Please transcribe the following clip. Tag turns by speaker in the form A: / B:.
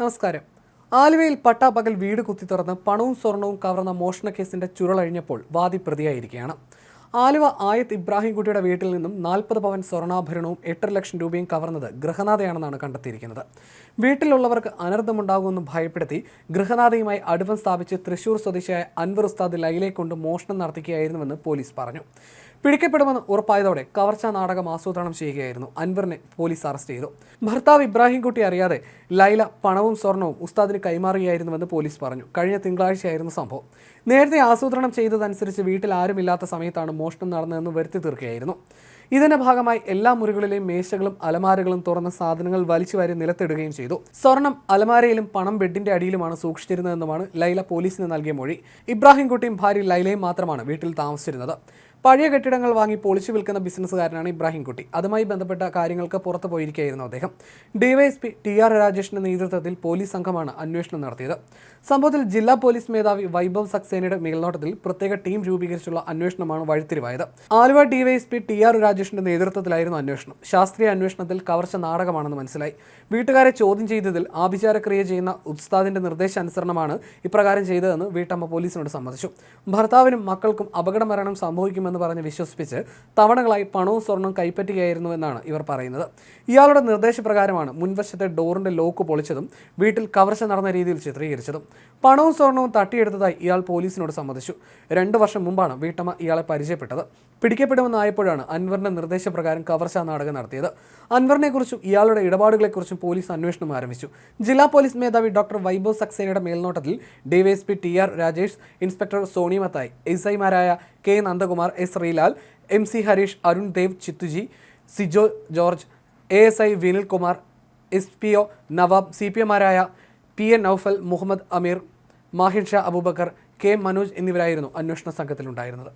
A: നമസ്കാരം. ആലുവയിൽ പട്ടാപകൽ വീട് കുത്തിത്തുറന്ന് പണവും സ്വർണവും കവർന്ന മോഷണ കേസിന്റെ ചുരുളഴിഞ്ഞപ്പോൾ വാദി പ്രതിയായിരിക്കുകയാണ്. ആലുവ ആയത്ത് ഇബ്രാഹിംകുട്ടിയുടെ വീട്ടിൽ നിന്നും നാൽപ്പത് പവൻ സ്വർണാഭരണവും എട്ടര ലക്ഷം രൂപയും കവർന്നത് ഗൃഹനാഥയാണെന്നാണ് കണ്ടെത്തിയിരിക്കുന്നത്. വീട്ടിലുള്ളവർക്ക് അനർത്ഥമുണ്ടാകുമെന്ന് ഭയപ്പെടുത്തി ഗൃഹനാഥയുമായി അടുപ്പം സ്ഥാപിച്ച് തൃശൂർ സ്വദേശിയായ അൻവർ ഉസ്താദ് ലൈലെ കൊണ്ട് മോഷണം നടത്തിക്കുകയായിരുന്നുവെന്ന് പോലീസ് പറഞ്ഞു. പിടിക്കപ്പെടുമെന്ന് ഉറപ്പായതോടെ കവർച്ചാ നാടകം ആസൂത്രണം ചെയ്യുകയായിരുന്നു. അൻവറിനെ പോലീസ് അറസ്റ്റ് ചെയ്തു. ഭർത്താവ് ഇബ്രാഹിംകുട്ടി അറിയാതെ ലൈല പണവും സ്വർണവും ഉസ്താദിന് കൈമാറുകയായിരുന്നുവെന്ന് പോലീസ് പറഞ്ഞു. കഴിഞ്ഞ തിങ്കളാഴ്ചയായിരുന്നു സംഭവം. നേരത്തെ ആസൂത്രണം ചെയ്തതനുസരിച്ച് വീട്ടിൽ ആരുമില്ലാത്ത സമയത്താണ് മോഷണം നടന്നതെന്ന് വരുത്തി തീർക്കുകയായിരുന്നു. ഇതിന്റെ ഭാഗമായി എല്ലാ മുറികളിലെയും മേശകളും അലമാരകളും തുറന്ന സാധനങ്ങൾ വലിച്ചു വാരി നിലത്തിടുകയും ചെയ്തു. സ്വർണം അലമാരയിലും പണം ബെഡിന്റെ അടിയിലുമാണ് സൂക്ഷിച്ചിരുന്നതെന്നുമാണ് ലൈല പോലീസിന് നൽകിയ മൊഴി. ഇബ്രാഹിംകുട്ടിയും ഭാര്യ ലൈലയും മാത്രമാണ് വീട്ടിൽ താമസിച്ചിരുന്നത്. പഴയ കെട്ടിടങ്ങൾ വാങ്ങി പൊളിച്ചു വിൽക്കുന്ന ബിസിനസ്സുകാരനാണ് ഇബ്രാഹിം കുട്ടി. അതുമായി ബന്ധപ്പെട്ട കാര്യങ്ങൾക്ക് പുറത്തു പോയിരിക്കുകയായിരുന്നു അദ്ദേഹം. ഡിവൈഎസ്പി ടി ആർ രാജേഷിന്റെ നേതൃത്വത്തിൽ പോലീസ് സംഘമാണ് അന്വേഷണം നടത്തിയത്. സംഭവത്തിൽ ജില്ലാ പോലീസ് മേധാവി വൈഭവ് സക്സേനയുടെ മേൽനോട്ടത്തിൽ പ്രത്യേക ടീം രൂപീകരിച്ചുള്ള അന്വേഷണമാണ് വഴിത്തിരിവായത്. ആലുവ ഡിവൈഎസ്പി ടി ആർ രാജേഷിന്റെ നേതൃത്വത്തിലായിരുന്നു അന്വേഷണം. ശാസ്ത്രീയ അന്വേഷണത്തിൽ കവർച്ച നാടകമാണെന്ന് മനസ്സിലായി. വീട്ടുകാരെ ചോദ്യം ചെയ്തതിൽ ആഭിചാരക്രിയ ചെയ്യുന്ന ഉസ്താദിന്റെ നിർദ്ദേശാനുസരണമാണ് ഇപ്രകാരം ചെയ്തതെന്ന് വീട്ടമ്മ പോലീസിനോട് സമ്മതിച്ചു. ഭർത്താവിനും മക്കൾക്കും അപകടമരണം സംഭവിക്കുമെന്ന് പറഞ്ഞ് വിശ്വസിപ്പിച്ച് തവണകളായി പണവും സ്വർണവും കൈപ്പറ്റുകയായിരുന്നു എന്നാണ് ഇവർ പറയുന്നത്. ഇയാളുടെ നിർദ്ദേശപ്രകാരമാണ് മുൻവശത്തെ ഡോറിന്റെ ലോക്ക് പൊളിച്ചതും വീട്ടിൽ കവർച്ച നടന്ന രീതിയിൽ ചിത്രീകരിച്ചതും. പണവും സ്വർണവും തട്ടിയെടുത്തതായി ഇയാൾ പോലീസിനോട് സമ്മതിച്ചു. രണ്ട് വർഷം മുമ്പാണ് വീട്ടമ്മ ഇയാളെ പരിചയപ്പെട്ടത്. പിടിക്കപ്പെടുമെന്നായപ്പോഴാണ് അൻവറിന്റെ നിർദ്ദേശപ്രകാരം കവർച്ചാ നാടകം നടത്തിയത്. അൻവറിനെ കുറിച്ചും ഇയാളുടെ ഇടപാടുകളെക്കുറിച്ചും പോലീസ് അന്വേഷണം ആരംഭിച്ചു. ജില്ലാ പോലീസ് മേധാവി ഡോക്ടർ വൈഭവ് സക്സേനയുടെ മേൽനോട്ടത്തിൽ DySP T R Rajesh inspector Soni Mathai S ഐമാരായ K Nandakumar S Sreelal M C Harish Arun Dev Chithuji Sijo George A S I Vinil Kumar S P O Nawab C P എമാരായ P A Noufal Muhammad Ameer Mahin Shah Abubakar K Manoj എന്നിവരായിരുന്നു അന്വേഷണ സംഘത്തിലുണ്ടായിരുന്നത്.